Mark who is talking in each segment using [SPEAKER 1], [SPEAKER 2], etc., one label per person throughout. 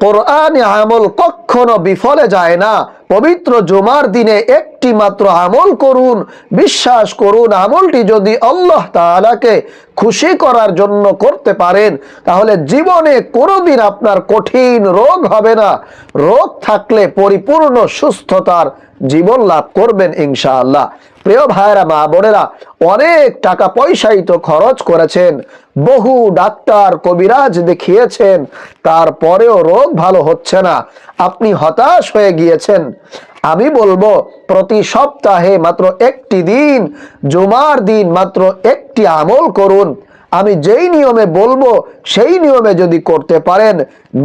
[SPEAKER 1] কোরআনে আমল কখনো বিফলে যায় না। পবিত্র জুমার দিনে একটি মাত্র আমল করুন, বিশ্বাস করুন, আমলটি যদি আল্লাহ তাআলাকে খুশি করার জন্য করতে পারেন, তাহলে জীবনে কোনোদিন আপনার কঠিন রোগ হবে না। রোগ থাকলে পরিপূর্ণ সুস্থতার জীবন লাভ করবেন ইনশাআল্লাহ। প্রিয় ভাইরা মা বোনেরা, অনেক টাকা পয়সাই তো খরচ করেছেন। বহু ডাক্তার, কবিরাজ দেখিয়েছেন, তারপরেও রোগ ভালো হচ্ছে না। আপনি হতাশ হয়ে গিয়েছেন। আমি বলব, প্রতি সপ্তাহে মাত্র একটি দিন, জুমার দিন মাত্র একটি আমল করুন। আমি যেই নিয়মে বলব, সেই নিয়মে যদি করতে পারেন,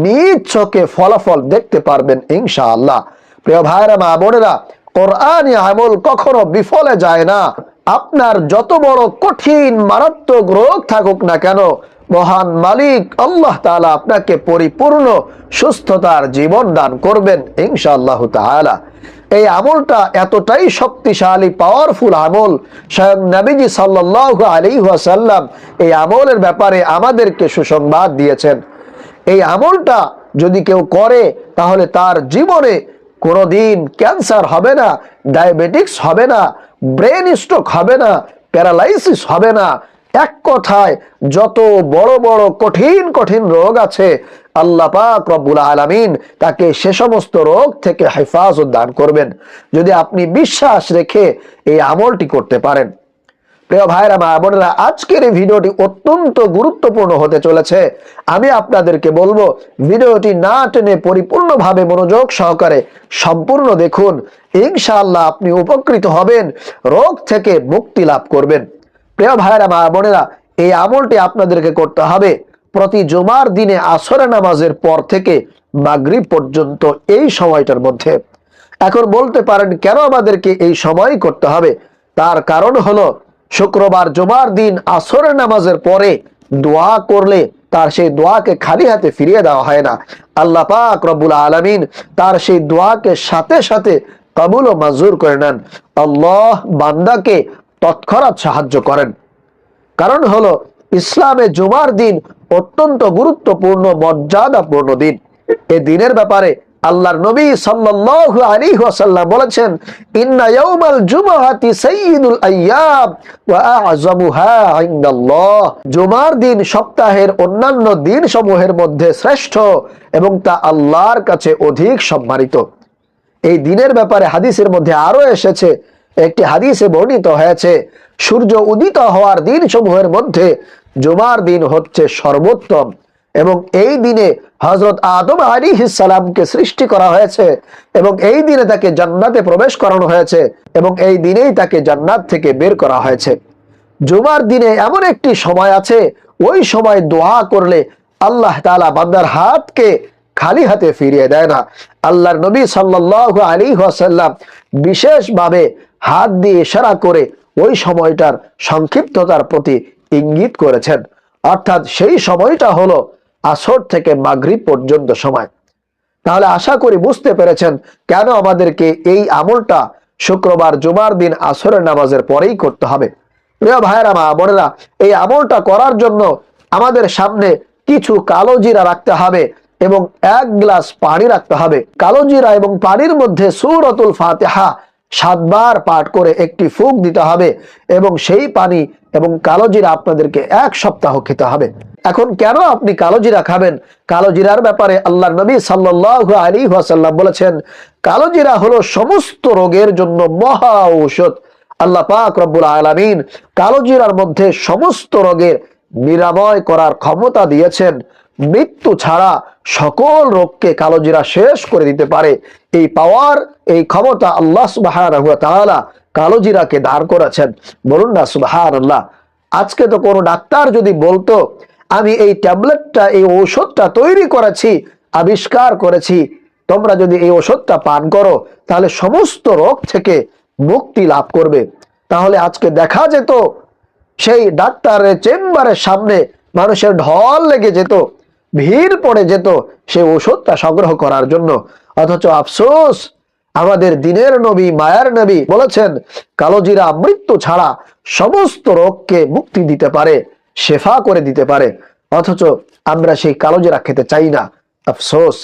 [SPEAKER 1] নিজ চোখে ফলাফল দেখতে পারবেন ইনশাআল্লাহ। প্রিয় ভাইরা মা বোনেরা আমল কখনো বিফলে যায় না। আপনার যত বড় কঠিন, মারাত্মক রোগ থাকুক না কেন, মহান মালিক আল্লাহ তাআলা আপনাকে পরিপূর্ণ সুস্থতার জীবন দান করবেন ইনশাআল্লাহ তাআলা। এই আমলটা এতটাই শক্তিশালী পাওয়ারফুল আমল, স্বয়ং নবীজি সাল্লাল্লাহু আলাইহি ওয়াসাল্লাম এই আমলের ব্যাপারে আমাদেরকে সুসংবাদ দিয়েছেন। এই আমলটা যদি কেউ করে, তাহলে তার জীবনে কোনোদিন ক্যান্সার হবে না, ডায়াবেটিক্স হবে না, ব্রেন স্ট্রোক হবে না, প্যারালাইসিস হবে না। এক কথায়, যত বড় বড় কঠিন কঠিন রোগ আছে, আল্লাহ পাক রব্বুল আলামিন তাকে সে সমস্ত রোগ থেকে হেফাজত দান করবেন। যদি আপনি বিশ্বাস রেখে এই আমলটি করতে পারেন। প্রিয় ভাইরা, মা বোনেরা, আজকের এই ভিডিওটি অত্যন্ত গুরুত্বপূর্ণ হতে চলেছে। আমি আপনাদেরকে বলব, ভিডিওটি না টেনে পরিপূর্ণভাবে মনোযোগ সহকারে সম্পূর্ণ দেখুন। ইনশাআল্লাহ আপনি উপকৃত হবেন, রোগ থেকে মুক্তি লাভ করবেন। প্রিয় ভাইরা, মা বোনেরা, এই আমলটি আপনাদেরকে করতে হবে প্রতি জুমার দিনে আসরে নামাজের পর থেকে মাগরিব পর্যন্ত এই সময়টার মধ্যে। এখন বলতে পারেন, কেন আমাদেরকে এই সময় করতে হবে? তার কারণ হলো শুক্রবার জুমার দিন আসরের নামাজের পরে দোয়া করলে তার সেই দোয়াকে খালি হাতে ফিরিয়ে দেওয়া হয় না। আল্লাহ পাক রব্বুল আলামিন তার সেই দোয়াকে সাথে সাথে কবুল ও মঞ্জুর করে নেন। আল্লাহ বান্দাকে তৎক্ষণাৎ সাহায্য করেন। কারণ হলো ইসলামে জুমার দিন অত্যন্ত গুরুত্বপূর্ণ, মর্যাদাপূর্ণ দিন। এ দিনের ব্যাপারে আল্লাহর নবী সাল্লাল্লাহু আলাইহি ওয়াসাল্লাম বলেছেন, ইন্না ইয়াউমাল জুমআতি সাইয়্যিদুল আইয়াম ওয়া আ'যামুহা ইনদাল্লাহ। জুমার দিন সপ্তাহের অন্যান্য দিন সমূহের মধ্যে শ্রেষ্ঠ এবং তা আল্লাহর কাছে অধিক সম্মানিত। এই দিনের ব্যাপারে হাদিসের মধ্যে আরও এসেছে, একটি হাদিসে বর্ণিত হয়েছে, সূর্য উদিত হওয়ার দিন সমূহের মধ্যে জুমার দিন হচ্ছে সর্বোত্তম এবং এই দিনে হজরত আদম আলী সালামকে সৃষ্টি করা হয়েছে এবং এই দিনে তাকে জান্নাতে প্রবেশ করানো হয়েছে এবং এই দিনেই তাকে জান্নাত থেকে বের করা হয়েছে। জুমার দিনে এমন একটি সময় আছে, ওই সময় দোয়া করলে আল্লাহ তাআলা বান্দার হাতকে খালি হাতে ফিরিয়ে দেয় না। আল্লাহর নবী সাল্লাল্লাহু আলাইহি ওয়াসাল্লাম বিশেষভাবে হাত দিয়ে ইশারা করে ওই সময়টার সংক্ষিপ্ততার প্রতি ইঙ্গিত করেছেন। অর্থাৎ সেই সময়টা হলো আসর থেকে মাগরিব পর্যন্ত সময়। তাহলে আশা করি বুঝতে পেরেছেন কেন আমাদেরকে এই আমলটা শুক্রবার জুমার দিন আসরের নামাজের পরেই করতে হবে। প্রিয় ভাইয়েরা, মা বোনেরা, এই আমলটা করার জন্য আমাদের সামনে কিছু কালো জিরা রাখতে হবে এবং এক গ্লাস পানি রাখতে হবে। কালো জিরা এবং পানির মধ্যে সুরতুল ফাতেহা সাতবার পাঠ করে একটি ফুক দিতে হবে এবং সেই পানি এবং কালো জিরা আপনাদেরকে এক সপ্তাহ খেতে হবে। এখন কেন আপনি কালো জিরা খাবেন? কালো জিরার ব্যাপারে আল্লাহ নবী সাল্লাল্লাহু আলাইহি ওয়াসাল্লাম বলেছেন, কালো জিরা হলো সমস্ত রোগের জন্য মহা ঔষধ। আল্লাহ পাক রব্বুল আলামিন কালো জিরার মধ্যে সমস্ত রোগের নিরাময় করার ক্ষমতা দিয়েছেন। মৃত্যু ছাড়া সকল রোগকে কালোজিরা শেষ করে দিতে পারে। এই পাওয়ার, এই ক্ষমতা আল্লাহ সুবহানাহু ওয়া তাআলা কালোজিরাকে দান করেছেন। বলুন না সুবহানাল্লাহ। আজকে তো কোনো ডাক্তার যদি বলতো আমি এই ট্যাবলেটটা, এই ঔষধটা তৈরি করেছি, আবিষ্কার করেছি। তোমরা যদি এই ওষুধটা পান করো, তাহলে সমস্ত রোগ থেকে মুক্তি লাভ করবে। তাহলে আজকে দেখা যেত, সেই ডাক্তারের চেম্বারের সামনে মানুষের ঢল লেগে যেত, ভিড় পড়ে যেত সেই ওষুধটা সংগ্রহ করার জন্য। অথচ আফসোস, আমাদের দিনের নবী, মায়ার নবী বলেছেন, কালোজিরা মৃত্যু ছাড়া সমস্ত রোগকে মুক্তি দিতে পারে। শেফা করে দিতে পারে, অথচ আমরা সেই কালোজিরা খেতে চাই না। আফসোস।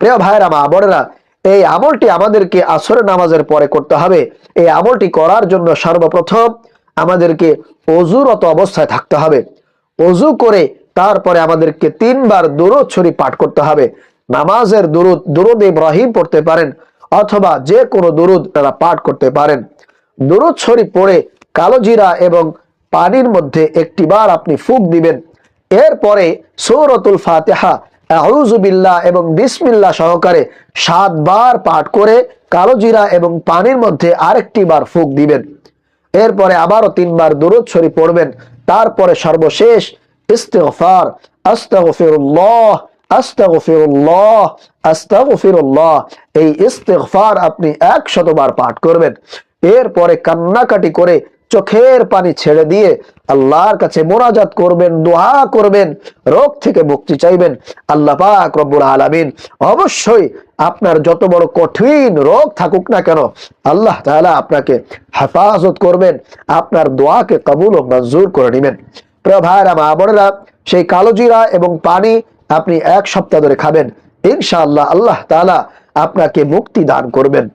[SPEAKER 1] প্রিয় ভাইরা মা বোনেরা, এই আমলটি আমাদেরকে আসরের নামাজের পরে করতে হবে। এই আমলটি করার জন্য সর্বপ্রথম আমাদেরকে অজুরত অবস্থায় থাকতে হবে। অজু করে তারপরে আমাদেরকে তিনবার দুরুদ ছড়ি পাঠ করতে হবে। নামাজের দুরুদ দুরুদ ইব্রাহিম পড়তে পারেন, অথবা যে কোনো দুরুদ তারা পাঠ করতে পারেন। দুরুদ শরীফ পড়ে কালো জিরা এবং পানির মধ্যে একটিবার আপনি ফুক দিবেন। এরপরে সৌরতুল ফাতেহা আউজুবিল্লাহ এবং বিসমিল্লাহ সহকারে সাতবার পাঠ করে কালো জিরা এবং পানির মধ্যে আরেকটি বার ফুক দিবেন। এরপরে আবারও তিনবার দুরুদ শরীফ পড়বেন। তারপরে সর্বশেষ ইস্তেগফার, আস্তাগফিরুল্লাহ আস্তাগফিরুল্লাহ আস্তাগফিরুল্লাহ। এই ইস্তেগফার আপনি একশতবার পাঠ করবেন। এরপরে কান্নাকাটি করে চোখের পানি ছেড়ে দিয়ে আল্লাহর কাছে মোনাজাত করবেন, দোয়া করবেন, রোগ থেকে মুক্তি চাইবেন। আল্লাহ পাক রব্বুল আলামিন অবশ্যই আপনার যত বড় কঠিন রোগ থাকুক না কেন, আল্লাহ তাআলা আপনাকে হেফাজত করবেন, আপনার দোয়াকে কবুল ও মঞ্জুর করে নেবেন। প্রিয় ভাইরা মা বোনেরা, সেই কালো জিরা এবং পানি আপনি এক সপ্তাহ ধরে খাবেন, ইনশাআল্লাহ আল্লাহ তাআলা আপনাকে মুক্তি দান করবেন।